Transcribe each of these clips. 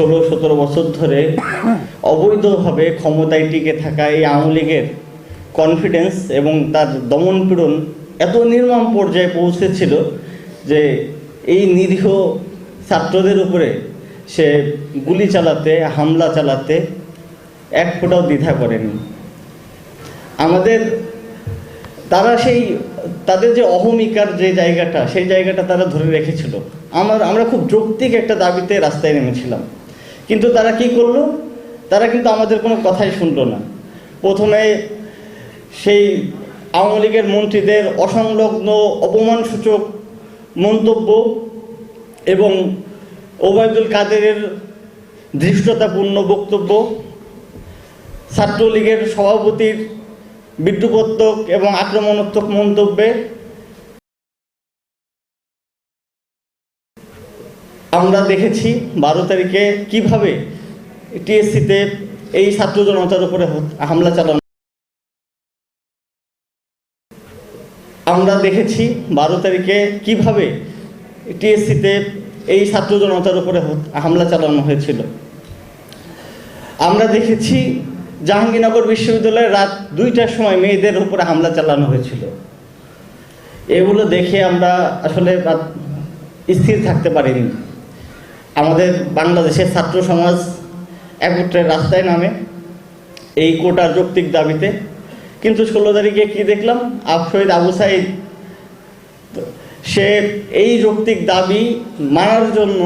ষোলো, সতেরো বছর ধরে অবৈধভাবে ক্ষমতায় টিকে থাকা এই আওয়ামী লীগের কনফিডেন্স এবং তার দমন পীড়ন এত নির্মম পর্যায়ে পৌঁছেছিল যে এই নিরীহ ছাত্রদের উপরে সে গুলি চালাতে, হামলা চালাতে এক ফোঁটাও দ্বিধা করেনি। আমাদের তারা সেই, তাদের যে অহমিকার যে জায়গাটা, সেই জায়গাটা তারা ধরে রেখেছিল। আমার, আমরা খুব যৌক্তিক একটা দাবিতে রাস্তায় নেমেছিলাম। কিন্তু তারা কি করল? তারা কিন্তু আমাদের কোনো কথাই শুনলো না। প্রথমে সেই আওয়ামী লীগের মন্ত্রীদের অসংলগ্ন অপমানসূচক মন্তব্য এবং ওবায়দুল কাদেরের ধৃষ্টতাপূর্ণ বক্তব্য, ছাত্রলীগের সভাপতির বিদ্রুপত্মক এবং আক্রমণাত্মক মন্তব্যে আমরা দেখেছি বারো তারিখে কীভাবে টিএসসিতে এই ছাত্র জনতার উপরে হামলা চালানো আমরা দেখেছি বারো তারিখে কীভাবে টিএসসিতে এই ছাত্র জনতার উপরে হামলা চালানো হয়েছিল। আমরা দেখেছি জাহাঙ্গীরনগর বিশ্ববিদ্যালয়ে রাত দুইটার সময় মেয়েদের উপরে হামলা চালানো হয়েছিল। এগুলো দেখে আমরা আসলে স্থির থাকতে পারিনি। আমাদের বাংলাদেশের ছাত্র সমাজ একত্রে রাস্তায় নামে এই কোটার যৌক্তিক দাবিতে। কিন্তু ষোলো তারিখে কি দেখলাম? শহীদ আবু সাইদ, সে এই যৌক্তিক দাবি মানার জন্য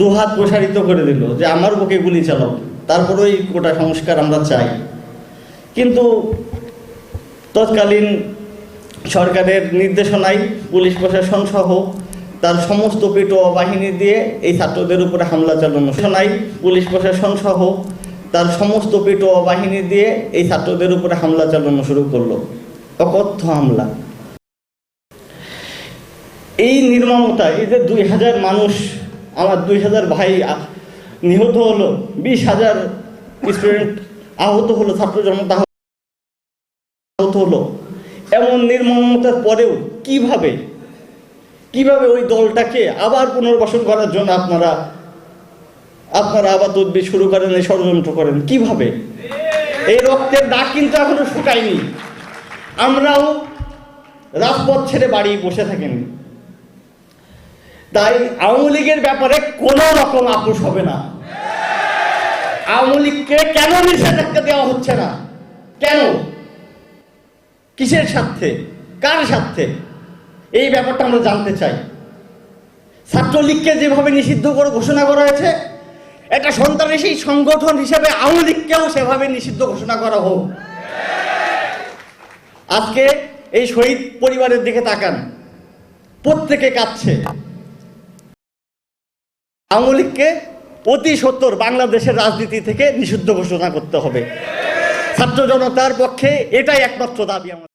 দুহাত প্রসারিত করে দিল যে আমার বুকে গুলি চালাও তারপরেও এই কোটা সংস্কার আমরা চাই। কিন্তু তৎকালীন সরকারের নির্দেশনায় পুলিশ প্রশাসন সহ তার সমস্ত পেটোয়া বাহিনী দিয়ে এই ছাত্রদের উপরে হামলা চালানো। শোনাই পুলিশ প্রশাসন সহ তার সমস্ত পেটোয়া বাহিনী দিয়ে এই ছাত্রদের উপরে হামলা চালানো শুরু করল। অকথ্য হামলা। এই নির্মমতা এই যে দুই হাজার মানুষ, আমার দুই হাজার ভাই নিহত হলো, বিশ হাজার স্টুডেন্ট আহত হলো, ছাত্র জনতা আহত হলো। এমন নির্মমতার পরেও কীভাবে কীভাবে ওই দলটাকে আবার পুনর্বাসন করার জন্য আপনারা আপনারা আবার তদবির শুরু করেন, এই ষড়যন্ত্র করেন? কীভাবে? এই রক্তের দাগ কিন্তু এখনও শুকায়নি। আমরাও রাজপথ ছেড়ে বাড়ি বসে থাকেন। তাই আওয়ামী লীগের ব্যাপারে কোনো রকম আপোষ হবে না। আওয়ামী লীগকে কেন নিষেধাজ্ঞা দেওয়া হচ্ছে না? কেন? কিসের স্বার্থে? কার স্বার্থে? এই ব্যাপারটা আমরা জানতে চাই। ছাত্রলীগকে যেভাবে নিষিদ্ধ করে ঘোষণা করা হয়েছে, একটা সন্ত্রাসী সংগঠন হিসেবে আওয়ামী লীগকেও সেভাবে নিষিদ্ধ ঘোষণা করা হোক। আজকে এই শহীদ পরিবারের দিকে তাকান। প্রত্যেকে কাঁদছে। আওয়ামী লীগকে অতি সত্তর বাংলাদেশের রাজনীতি থেকে নিষিদ্ধ ঘোষণা করতে হবে। ছাত্র জনতার পক্ষে এটাই একমাত্র দাবি আমার